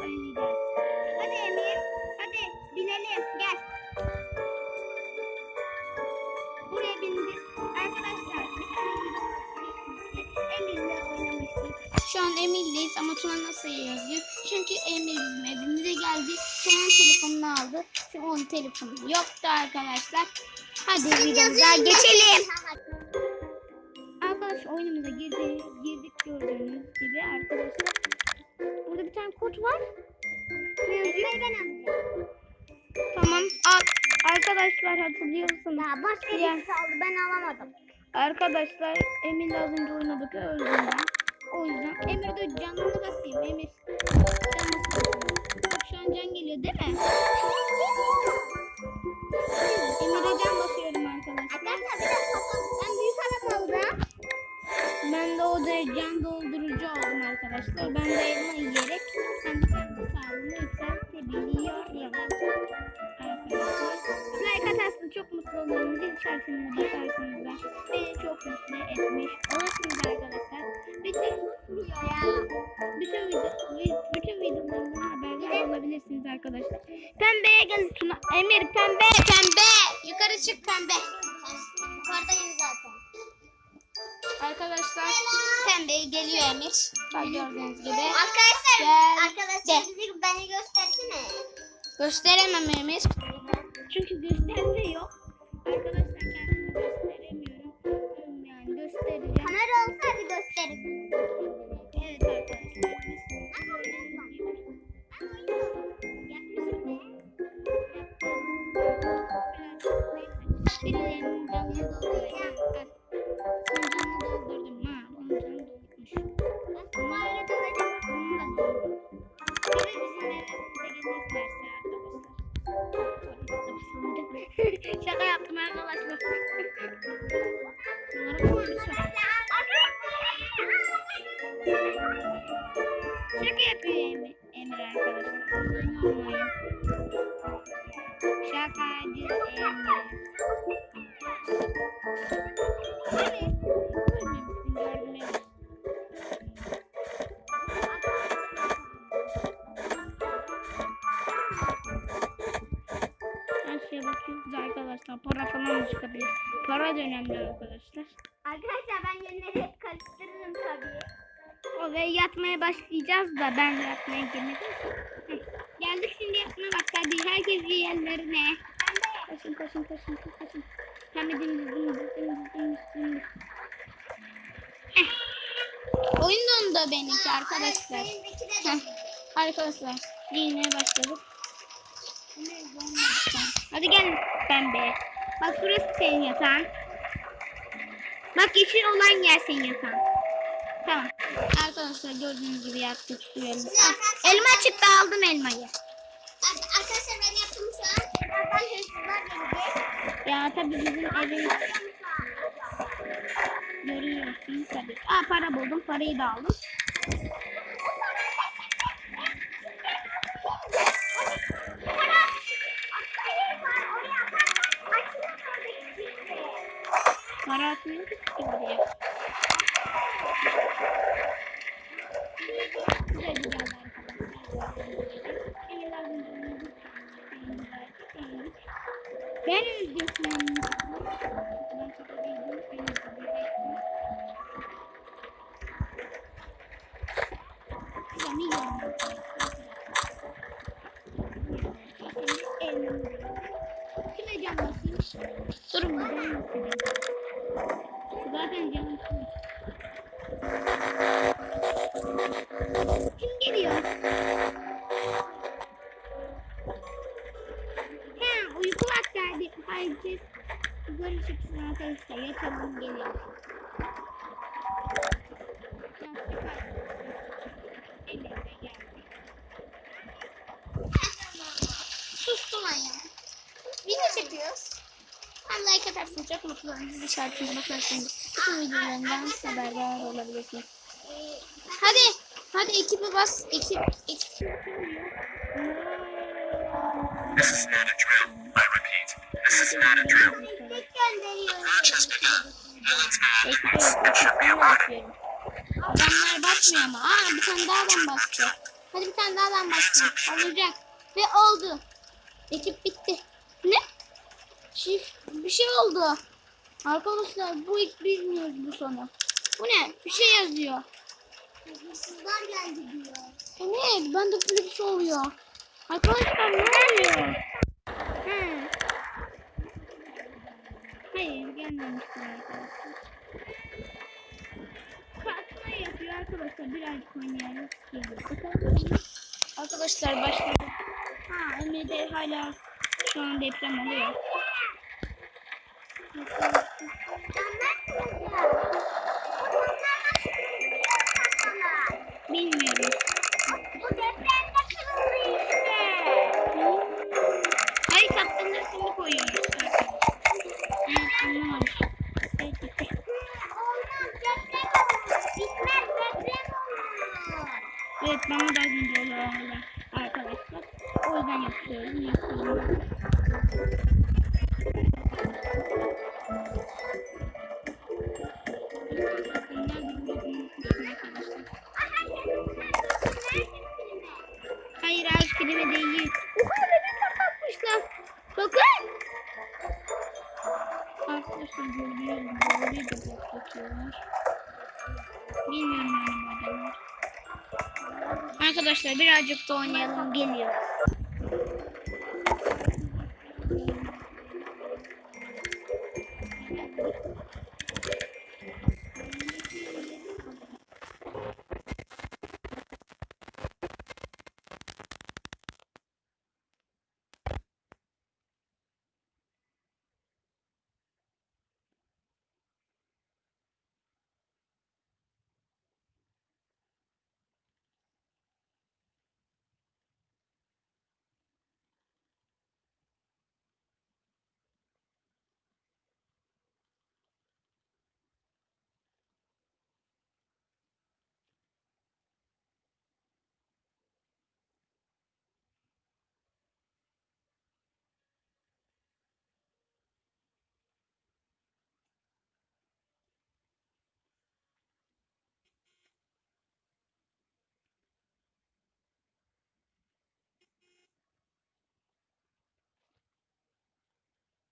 oynayacağız. Hadi Emir. Hadi binelim. Gel. Buraya bindik. Arkadaşlar bir tane Emir'le oynamıştık. Şu an Emir'leyiz ama Tuna nasıl yazıyor? Çünkü Emir bizim evimize geldi. Tuna'nın telefonunu aldı. Çünkü onun telefonu yoktu arkadaşlar. Hadi videomuza geçelim. Arkadaş oyunumuza girdi, girdik gördüğünüz gibi arkadaşlar. Burada bir tane kod var. Ne yazıyor? Ben Tamam. Al. Arkadaşlar hatırlıyorsunuz. Ya başka Ya. bir kaldı ben alamadım. Arkadaşlar Emir'le az önce oynadık öldüm ben. O yüzden Emir de canını basayım Emir. Canını basayım. Bak şu an can geliyor değil mi? Emir'e can basıyorum arkadaşlar. Arkadaşlar bir de toplam ben büyük adam aldım. Ben de o da can oldum arkadaşlar. Ben de elma yiyerek hem kendi sağlığımı yükseltebiliyorum. Arkadaşlar. Like atarsın çok mutlu olurum. Zil işaretine basarsınız da beni çok mutlu etmiş olursunuz arkadaşlar. Bütün bütün video, vi- bütün videolarımdan haberdar olabilirsiniz arkadaşlar. Pembeye gel Tuna. Emir pembe pembe. Yukarı çık pembe. Yukarıdayım zaten. Arkadaşlar pembe geliyor Emir. Bak gördüğünüz gibi. Arkadaşlar Gel. arkadaşlar bizi beni göstersene. Gösteremem Emir. Çünkü gösterme yok. Arkadaşlar kendimi gösteremiyorum. Yani göstereceğim. Kamera olsa bir gösterim. Evet arkadaşlar. Birilerinin canını dolduracağım. Şaka yaptım arkadaşlar. Şaka yapıyor Emir, arkadaşlar. Yormayın. Şakacı Emir. Şeye bakıyoruz arkadaşlar. Para falan da çıkabilir. Para da önemli arkadaşlar. Arkadaşlar ben yönleri karıştırırım tabii. O ve yatmaya başlayacağız da ben yatmaya girmedim. Hı. Geldik şimdi yatmaya bak hadi herkes yerlerine. Koşun koşun koşun koşun. Hem de dümdüz dümdüz dümdüz dümdüz dümdüz. Oyun dondu benimki arkadaşlar. Heh. Arkadaşlar giyinmeye başladık. Hadi gel pembe. Bak burası senin yatağın. Bak yeşil olan yer senin yatağın. Tamam. Arkadaşlar gördüğünüz gibi yaptık suyalım. Ah, elma çıktı aldım elmayı. Ar- Arkadaşlar ben yaptım şu an. Birazdan hırsızlar gelecek. Ya tabii bizim evin görüyorsun tabii. Aa para buldum. Parayı da aldım. Para ki oraya. Güzel güzel. Ben basayım? Durun Kim geliyor? He uyku vakti herkes yukarı çıksın arkadaşlar yatalım geldi. Sustum ya. Video çekiyoruz. Hem like atarsın çok mutlu olurum. Zil işaretine basarsınız. Bütün videolarımdan haberdar olabilirsiniz. Hadi. Hadi ekibi bas. Ekip. Ekip. This is not a drill. I repeat, this is not a drill. Match has begun. Villains activates. It should be a warning. Adamlar basmıyor ama. Aa bir tane daha adam bastı. Hadi bir tane daha ben başlayayım. Olacak. Ve oldu. Ekip bitti. Ne? Çift bir şey oldu. Arkadaşlar bu ilk bilmiyoruz bu sonu. Bu ne? Bir şey yazıyor. Hırsızlar geldi diyor. Evet, ben de böyle bir şey oluyor. Arkadaşlar ne oluyor? He. Hayır, gelmemiştir arkadaşlar. Katma yapıyor arkadaşlar. Birazcık oynayalım. Arkadaşlar başladı. Ha, Emre'de hala şu an deprem oluyor. Arkadaşlar. Bitmez deprem olur. Evet bana da önce oldu arkadaşlar. O yüzden yapıyorum. Yapıyorum. Hayır ağaç kelime değil. Oha bebek patlatmışlar. Bakın. Arkadaşlar görüyorum. Böyle de patlatıyorlar. Bilmiyorum. Arkadaşlar birazcık da oynayalım geliyor.